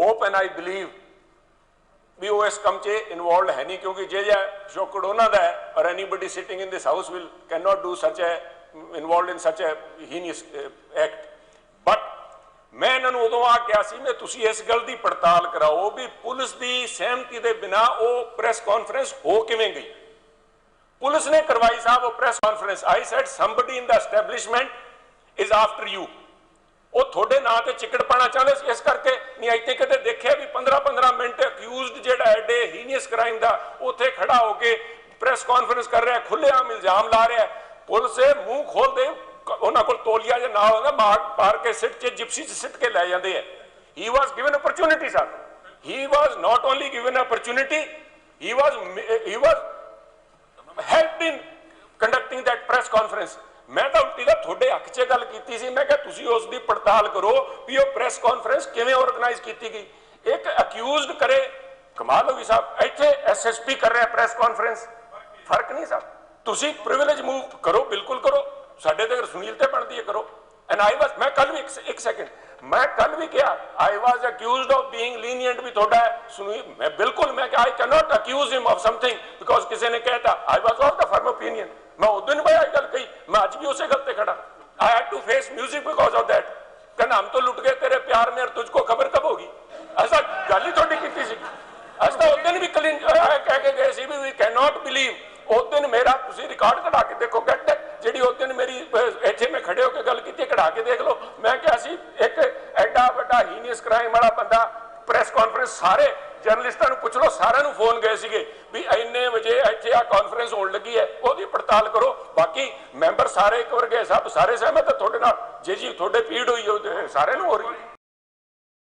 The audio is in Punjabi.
Hope and I believe we ਉਹ ਇਸ ਕੰਮ 'ਚ ਇਨਵੋਲਡ ਹੈ ਨਹੀਂ ਕਿਉਂਕਿ ਜੇ ਜੇ ਸ਼ੋਕੜ ਉਹਨਾਂ ਦਾ ਹੈ ਔਰ anybody sitting in this house will can not do such a involved ਇਨ ਸੱਚ ਐ ਹੀਨੀਅਸ ਐਕਟ ਬਟ ਮੈਂ ਇਹਨਾਂ ਨੂੰ ਉਦੋਂ ਆ ਕਿਹਾ ਸੀ ਮੈਂ ਤੁਸੀਂ ਇਸ ਗੱਲ ਦੀ ਪੜਤਾਲ ਕਰਾਓ ਵੀ ਪੁਲਿਸ ਦੀ ਸਹਿਮਤੀ ਦੇ ਬਿਨਾ ਉਹ ਪ੍ਰੈਸ ਕਾਨਫਰੰਸ ਹੋ ਕਿਵੇਂ ਗਈ ਪੁਲਿਸ ਨੇ ਕਰਵਾਈ ਸਾਹਿਬ ਉਹ press conference I said somebody in the establishment is after you ਉਹ ਤੁਹਾਡੇ ਨਾਂ ਤੇ ਚਿੱਕੜ ਪਾਣਾ ਚਾਹੁੰਦੇ ਸੀ ਇਸ ਕਰਕੇ ਨਹੀਂ ਇੱਥੇ ਕਿਤੇ ਦੇਖਿਆ ਵੀ 15-15 ਮਿੰਟ ਅਕਿਊਜ਼ਡ ਜਿਹੜਾ ਐਡੇ ਕ੍ਰਾਈਮ ਦਾ ਉੱਥੇ ਖੜਾ ਹੋ ਕੇ ਪ੍ਰੈਸ ਕਾਨਫਰੰਸ ਕਰ ਰਿਹਾ ਖੁੱਲ੍ਹੇਆਮ ਇਲਜ਼ਾਮ ਲਾ ਰਿਹਾ। ਪੁਲਿਸ ਇਹ ਮੂੰਹ ਖੋਲਦੇ ਉਹਨਾਂ ਕੋਲ ਤੋਲੀਆ ਜਿਹਾ ਨਾ ਹੁੰਦਾ ਮਾਰ ਪਾਰ ਕੇ ਸਿੱਟ ਚ ਜਿਪਸੀ ਚ ਸਿੱਟ ਕੇ ਲੈ ਜਾਂਦੇ ਆ। He was given opportunity sir he was not only given opportunity he was he was help in conducting that press conference ਮੈਂ ਤਾਂ ਉਲਟੀ ਦਾ ਤੁਹਾਡੇ ਹੱਕ 'ਚ ਗੱਲ ਕੀਤੀ ਸੀ। ਮੈਂ ਕਿਹਾ, ਤੁਸੀਂ ਉਸ ਦੀ ਪੜਤਾਲ ਕਰੋ ਵੀ ਉਹ ਪ੍ਰੈਸ ਕਾਨਫਰੰਸ ਕਿਵੇਂ ਆਰਗੇਨਾਈਜ਼ ਕੀਤੀ ਗਈ। ਇੱਕ ਅਕਿਊਜ਼ਡ ਕਰੇ ਕਮਾਲ ਹੋ ਗਈ ਸਾਹਿਬ ਇੱਥੇ ਐਸਐਸਪੀ ਕਰ ਰਿਹਾ ਪ੍ਰੈਸ ਕਾਨਫਰੰਸ ਫਰਕ ਨਹੀਂ ਸਾਹਿਬ ਤੁਸੀਂ ਪ੍ਰਿਵਿਲੇਜ ਮੂਵ ਕਰੋ ਬਿਲਕੁਲ ਕਰੋ ਸਾਡੇ ਤੇ ਸੁਨੀਲ ਤੇ ਬਣਦੀ ਹੈ ਕਰੋ ਐਂਡ ਆਈ ਵਾਸ ਮੈਂ ਕੱਲ ਵੀ ਇੱਕ- ਇੱਕ ਸੈਕਿੰਡ ਮੈਂ ਕੱਲ ਵੀ ਕਿਹਾ I was accused of being lenient ਵੀ ਤੁਹਾਡਾ ਸੁਨੀਲ ਮੈਂ ਬਿਲਕੁਲ ਮੈਂ ਕਿਹਾ I cannot accuse him of something because ਕਿਸੇ ਨੇ ਕਹਿਤਾ I was of the firm opinion ਮੈਂ ਉਦੋਂ ਨਹੀਂ ਭਾਈ ਗੱਲ ਕਹੀ ਮੈਂ ਅੱਜ ਵੀ ਉਸੇ ਗੱਲ ਤੇ ਖੜਾ I had to face music because of that ਕਹਿੰਦਾ ਹਮ तो लुट गए तेरे प्यार में और तुझको खबर कब होगी ਕੈਨ ਉਸ ਦਿਨ ਮੇਰਾ ਤੁਸੀਂ ਰਿਕਾਰਡ ਕਢਾ ਕੇ ਦੇਖੋ ਗੱਟ ਜਿਹੜੀ ਉਸ ਦਿਨ ਮੇਰੀ ਇੱਥੇ ਮੈਂ ਖੜੇ ਹੋ ਕੇ ਗੱਲ ਕੀਤੀ ਕਢਾ ਕੇ ਦੇਖ ਲਓ। ਮੈਂ ਕਿਹਾ ਸੀ ਇੱਕ ਐਡਾ ਵੱਡਾ ਹੀਨੀਅਸ ਕ੍ਰਾਈਮ ਵਾਲਾ ਬੰਦਾ ਪ੍ਰੈਸ ਕਾਨਫਰੰਸ ਸਾਰੇ ਜਰਨਲਿਸਟਾਂ ਨੂੰ ਪੁੱਛ ਲਓ ਸਾਰਿਆਂ ਨੂੰ ਫੋਨ ਗਏ ਸੀਗੇ ਵੀ ਇੰਨੇ ਵਜੇ ਇੱਥੇ ਆ ਕਾਨਫਰੰਸ ਹੋਣ ਲੱਗੀ ਹੈ ਉਹਦੀ ਪੜਤਾਲ ਕਰੋ। ਬਾਕੀ ਮੈਂਬਰ ਸਾਰੇ ਇੱਕ ਵਰਗੇ ਸਭ ਸਾਰੇ ਸਹਿਮਤ ਹੈ ਤੁਹਾਡੇ ਨਾਲ। ਜੇ ਜੀ ਤੁਹਾਡੇ ਪੀੜ ਹੋਈ ਹੈ, ਉਹ ਸਾਰਿਆਂ ਨੂੰ ਹੋ ਰਹੀ